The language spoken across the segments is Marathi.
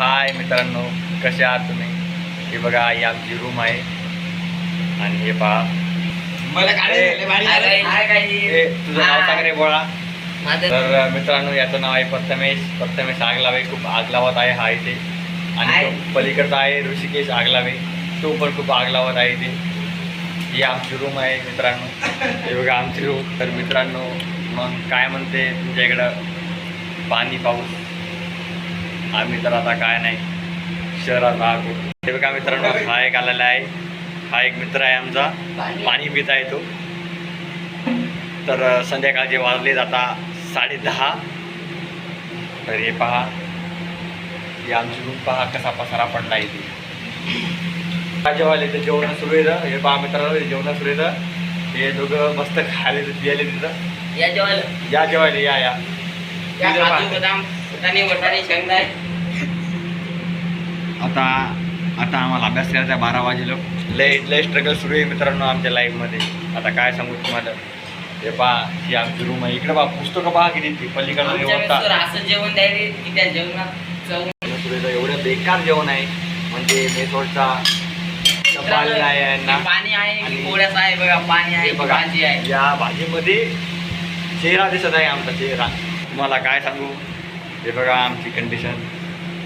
हाय मित्रांनो कसे आहात तुम्ही? हे बघा ही आमची रूम आहे. आणि हे पहा. तुझं नाव सांग रे बोळा तर मित्रांनो याचं नाव आहे प्रथमेश. प्रथमेश आगलावे खूप आग लावत आहे हा इथे. आणि. तो पलीकडचा आहे ऋषिकेश आगलावे. तो पण खूप आग लावत आहे इथे. ही आमची रूम आहे मित्रांनो. हे बघा आमची रूम तर मित्रांनो मग काय म्हणते तुमच्या इकडं पाणी पाऊस. आम्ही तर आता काय नाही. शहरात राहतो हे बघा मित्रांनो हा एक आलेला आहे. हा एक मित्र आहे आमचा. पाणी पित आहे तो. तर संध्याकाळचे वाजले आता साडे दहा तर हे पहा. ही आमची रूम पहा कसा पसारा पडला इथे. जेवायला इथे जेवण सुरू येतं हे पहा मित्रांनो जेवण सुरू येतं हे दोघं मस्त खायला द्यायला तिथं. या जेवायला. या जेवायला या या. बदाम आता आता आम्हाला अभ्यास करायचा आहे बारा वाजेलो. लय लय स्ट्रगल सुरू आहे मित्रांनो आमच्या लाईफमध्ये आता काय सांगू तुम्हाला? हे पहा ही आमची रूम आहे. इकडे पहा पुस्तकं पहा किती ती पलीकडे असं जेवण द्यायला की त्या जेवणात चव एवढं बेकार जेवण आहे. म्हणजे मेसोडचा आलेला आहे पाणी आहे पोळ्याचं बघा पाणी आहे भाजी आहे. या भाजीमध्ये चेहरा दिसत आहे आमचा चेहरा. तुम्हाला काय सांगू? हे बघा आमची कंडिशन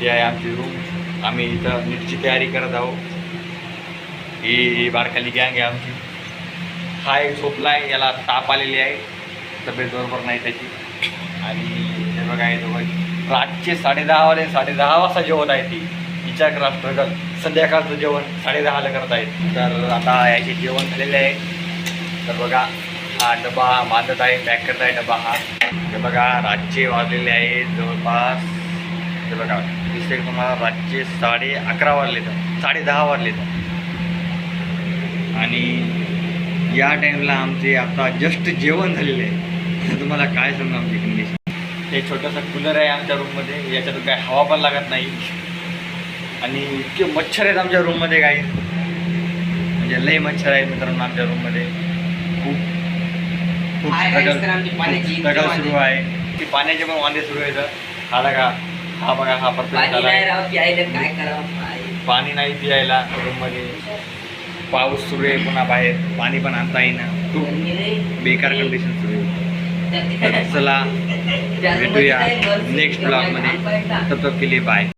ही आहे आमची रूम आम्ही इथं नीटची तयारी करत आहोत. ही बारखाली बारकाली गँग आहे आमची. हा एक झोपला आहे याला ताप आलेली आहे. तब्येत बरोबर नाही त्याची. आणि हे बघा हे दोघं रातचे साडे दहावाले साडे दहा वाजता जेवण आहे ती. विचार करा स्ट्रगल संध्याकाळचं जेवण साडेदहाला करत आहेत. तर आता याचे जेवण झालेले आहे. तर बघा हा डबा बांधत आहे पॅक करत आहे डबा हा. हे बघा रातचे वाजलेले आहेत जवळपास हे बघा दिसते का तुम्हाला रातचे साडे अकरा वाजले तर साडे दहा वाजले तर. आणि या टाईमला आमचे आता जस्ट जेवण झालेले आहे. तुम्हाला काय सांगू आमची कंडिशन हे छोटंसं कूलर आहे आमच्या रूममध्ये याच्यातून काय हवा पण लागत नाही. आणि इतके मच्छर आहेत आमच्या रूममध्ये काही म्हणजे लई मच्छर आहेत मित्रांनो आमच्या रूममध्ये खूप खूप struggle इतकी सुरू आहे. की पाण्याचे पण वांदे सुरू आहेत हा का हा बघा हा पाणी झाला. नाही प्यायला? पाणी. नाही रूममध्ये. पाऊस सुरू आहे पुन्हा बाहेर. पाणी पण आणता येईना. खूप बेकार कंडिशन सुरू आहे. चला भेटूया नेक्स्ट ब्लॉगमध्ये तब तक के लिए बाय